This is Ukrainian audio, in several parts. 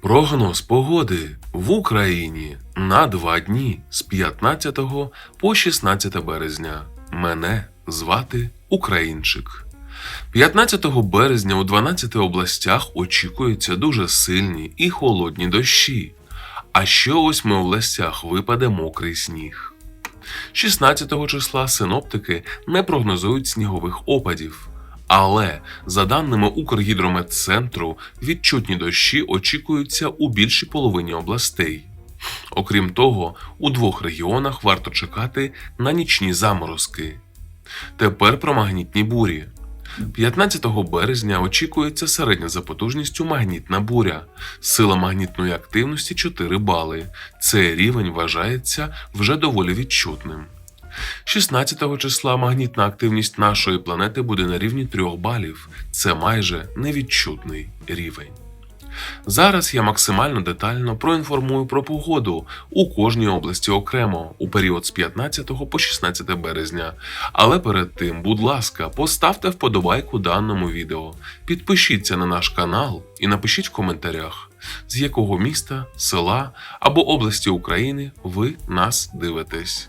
Прогноз погоди в Україні на два дні з 15 по 16 березня. Мене звати Українчик. 15 березня у 12 областях очікуються дуже сильні і холодні дощі, а ще у 8 областях випаде мокрий сніг. 16 числа синоптики не прогнозують снігових опадів. Але за даними Укргідрометцентру, відчутні дощі очікуються у більшій половині областей. Окрім того, у двох регіонах варто чекати на нічні заморозки. Тепер про магнітні бурі. 15 березня очікується середня за потужністю магнітна буря. Сила магнітної активності 4 бали. Цей рівень вважається вже доволі відчутним. 16 числа магнітна активність нашої планети буде на рівні 3 балів. Це майже невідчутний рівень. Зараз я максимально детально проінформую про погоду у кожній області окремо у період з 15 по 16 березня. Але перед тим, будь ласка, поставте вподобайку даному відео, підпишіться на наш канал і напишіть в коментарях, з якого міста, села або області України ви нас дивитесь.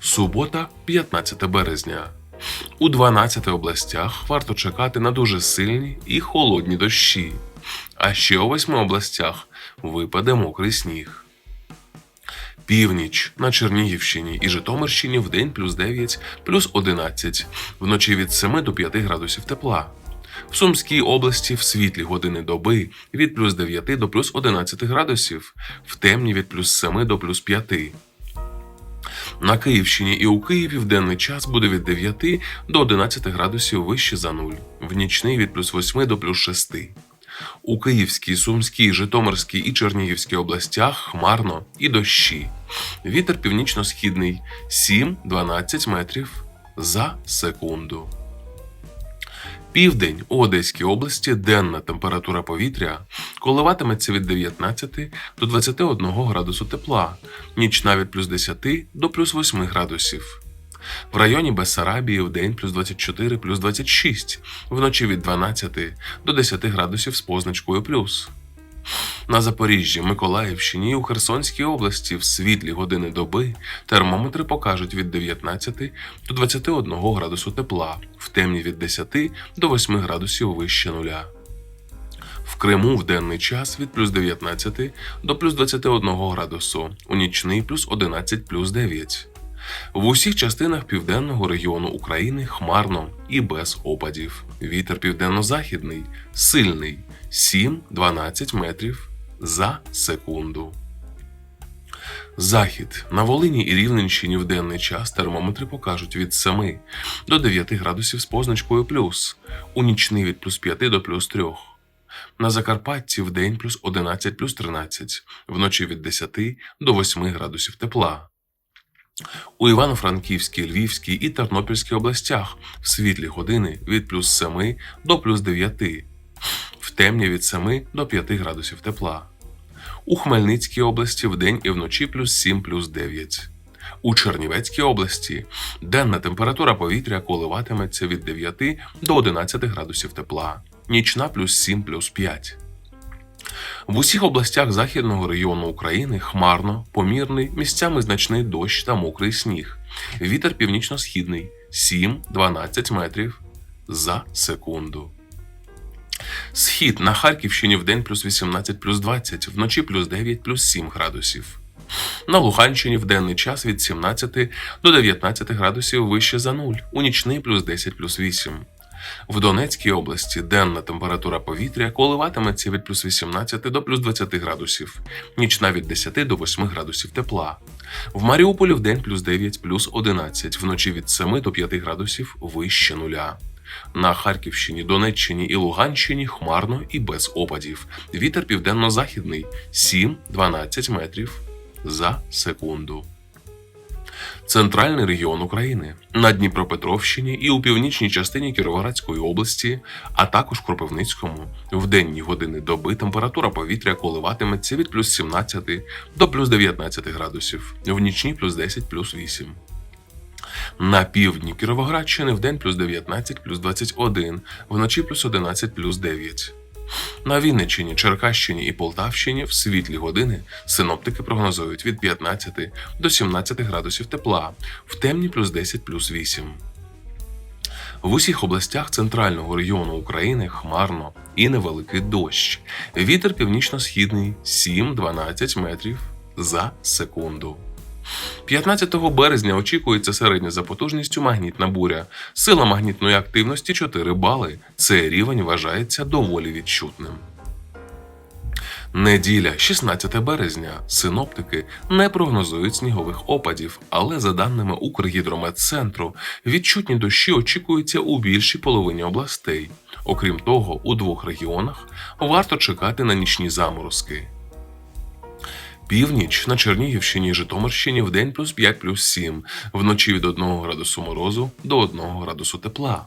Субота, 15 березня. У 12 областях варто чекати на дуже сильні і холодні дощі. А ще у 8 областях випаде мокрий сніг. Північ на Чернігівщині і Житомирщині в день плюс 9, плюс 11, вночі від 7 до 5 градусів тепла. В Сумській області в світлі години доби від плюс 9 до плюс 11 градусів, в темні від плюс 7 до плюс 5. На Київщині і у Києві в денний час буде від 9 до 11 градусів вище за нуль, в нічний від плюс 8 до плюс 6. У Київській, Сумській, Житомирській і Чернігівській областях хмарно і дощі. Вітер північно-східний 7-12 метрів за секунду. Південь у Одеській області денна температура повітря коливатиметься від 19 до 21 градусу тепла, нічна від плюс 10 до плюс 8 градусів. В районі Бессарабії в день плюс 24 плюс 26, вночі від 12 до 10 градусів з позначкою плюс. На Запоріжжі, Миколаївщині і у Херсонській області в світлі години доби термометри покажуть від 19 до 21 градусу тепла, в темні від 10 до 8 градусів вище нуля. В Криму в денний час від плюс 19 до плюс 21 градусу, у нічний плюс 11 плюс 9. В усіх частинах південного регіону України хмарно і без опадів. Вітер південно-західний, сильний 7-12 метрів за секунду. Захід на Волині і Рівненщині в денний час термометри покажуть від 7 до 9 градусів з позначкою плюс, у нічний від плюс 5 до плюс 3. На Закарпатті в день плюс 11 плюс 13, вночі від 10 до 8 градусів тепла. У Івано-Франківській, Львівській і Тернопільській областях в світлі години від плюс 7 до плюс 9, в темні від 7 до 5 градусів тепла. У Хмельницькій області вдень і вночі плюс 7 плюс 9. У Чернівецькій області денна температура повітря коливатиметься від 9 до 11 градусів тепла, нічна плюс 7 плюс 5. В усіх областях західного регіону України хмарно, помірний, місцями значний дощ та мокрий сніг. Вітер північно-східний 7-12 метрів за секунду. Схід на Харківщині в день плюс 18 плюс 20, вночі плюс 9 плюс 7 градусів. На Луганщині в денний час від 17 до 19 градусів вище за нуль, у нічний плюс 10 плюс 8. В Донецькій області денна температура повітря коливатиметься від плюс 18 до плюс 20 градусів, нічна від 10 до 8 градусів тепла. В Маріуполі в день плюс 9 плюс 11, вночі від 7 до 5 градусів вище нуля. На Харківщині, Донеччині і Луганщині хмарно і без опадів. Вітер південно-західний 7-12 метрів за секунду. Центральний регіон України на Дніпропетровщині і у північній частині Кіровоградської області, а також Кропивницькому, в денні години доби температура повітря коливатиметься від плюс 17 до плюс 19 градусів, в нічні плюс 10 плюс 8. На півдні Кіровоградщини в день плюс 19 плюс 21, вночі плюс 11 плюс 9. На Вінниччині, Черкащині і Полтавщині в світлі години синоптики прогнозують від 15 до 17 градусів тепла, в темні плюс 10 плюс 8. В усіх областях центрального регіону України хмарно і невеликий дощ. Вітер північно-східний 7-12 метрів за секунду. 15 березня очікується середня за потужністю магнітна буря. Сила магнітної активності 4 бали. Цей рівень вважається доволі відчутним. Неділя, 16 березня. Синоптики не прогнозують снігових опадів, але за даними Укргідрометцентру, відчутні дощі очікуються у більшій половині областей. Окрім того, у двох регіонах варто чекати на нічні заморозки. Північ на Чернігівщині і Житомирщині в день плюс 5 плюс 7, вночі від 1 градусу морозу до 1 градусу тепла.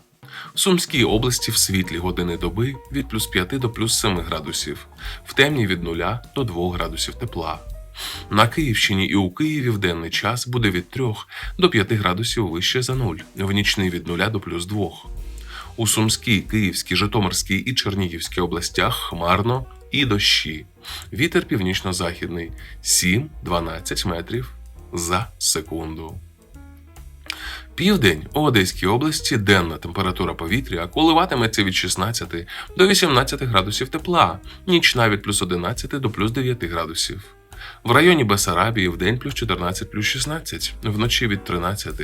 В Сумській області в світлі години доби від плюс 5 до плюс 7 градусів, в темній від 0 до 2 градусів тепла. На Київщині і у Києві в денний час буде від 3 до 5 градусів вище за 0, в нічний від 0 до плюс 2. У Сумській, Київській, Житомирській і Чернігівській областях хмарно і дощі. Вітер північно-західний 7-12 метрів за секунду. Південь у Одеській області денна температура повітря коливатиметься від 16 до 18 градусів тепла, нічна від плюс 11 до плюс 9 градусів. В районі Бесарабії в день плюс 14 плюс 16, вночі від 13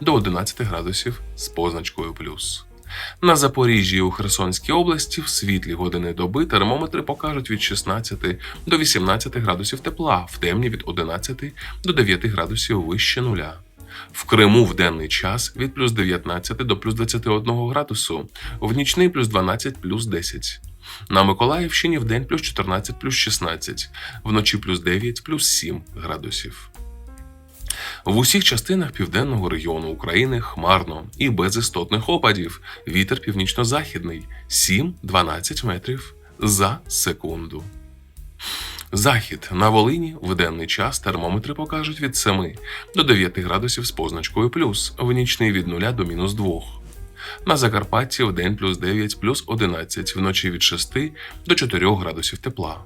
до 11 градусів з позначкою плюс. На Запоріжжі у Херсонській області в світлі години доби термометри покажуть від 16 до 18 градусів тепла, в темні від 11 до 9 градусів вище нуля. В Криму в денний час від плюс 19 до плюс 21 градусу, в нічний плюс 12 плюс 10. На Миколаївщині в день плюс 14 плюс 16, вночі плюс 9 плюс 7 градусів. В усіх частинах південного регіону України хмарно і без істотних опадів. Вітер північно-західний 7-12 метрів за секунду. Захід на Волині в денний час термометри покажуть від 7 до 9 градусів з позначкою плюс, в нічний від 0 до мінус 2. На Закарпатті в день плюс 9 плюс 11, вночі від 6 до 4 градусів тепла.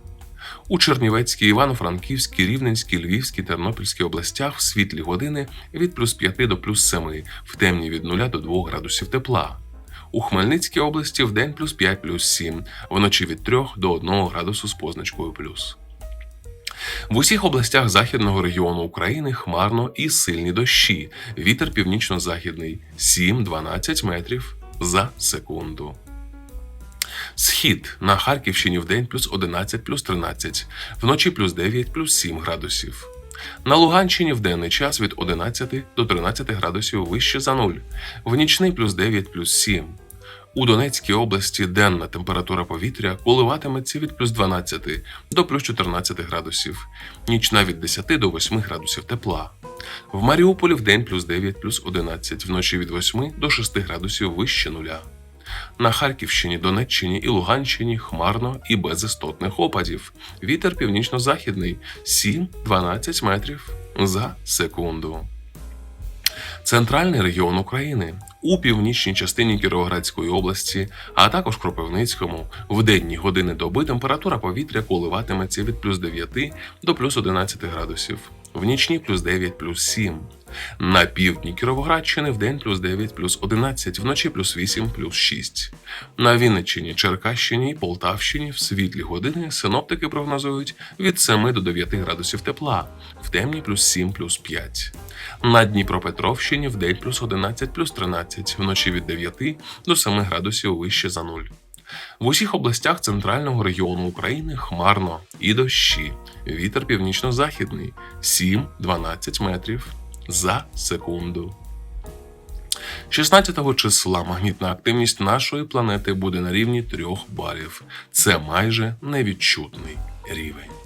У Чернівецькій, Івано-Франківській, Рівненській, Львівській, Тернопільській областях в світлі години від плюс 5 до плюс 7, в темні від 0 до 2 градусів тепла. У Хмельницькій області в день плюс 5 плюс 7, вночі від 3 до 1 градусу з позначкою плюс. В усіх областях західного регіону України хмарно і сильні дощі. Вітер північно-західний 7-12 метрів за секунду. Схід на Харківщині в день плюс 11 плюс 13, вночі плюс 9 плюс 7 градусів. На Луганщині в денний час від 11 до 13 градусів вище за 0, в нічний плюс 9 плюс 7. У Донецькій області денна температура повітря коливатиметься від плюс 12 до плюс 14 градусів, нічна від 10 до 8 градусів тепла. В Маріуполі в день плюс 9 плюс 11, вночі від 8 до 6 градусів вище нуля. На Харківщині, Донеччині і Луганщині хмарно і без істотних опадів. Вітер північно-західний 7-12 метрів за секунду. Центральний регіон України у північній частині Кіровоградської області, а також Кропивницькому, в денні години доби температура повітря коливатиметься від плюс 9 до плюс 11 градусів, в нічні плюс 9 плюс 7. На півдні Кіровоградщини в день плюс 9 плюс 11, вночі плюс 8 плюс 6. На Вінниччині, Черкащині і Полтавщині в світлі години синоптики прогнозують від 7 до 9 градусів тепла, в темні плюс 7 плюс 5. На Дніпропетровщині в день плюс 11 плюс 13, вночі від 9 до 7 градусів вище за нуль. В усіх областях центрального регіону України хмарно і дощі. Вітер північно-західний 7-12 метрів за секунду. 16 числа магнітна активність нашої планети буде на рівні 3 балів. Це майже невідчутний рівень.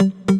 Mm-hmm.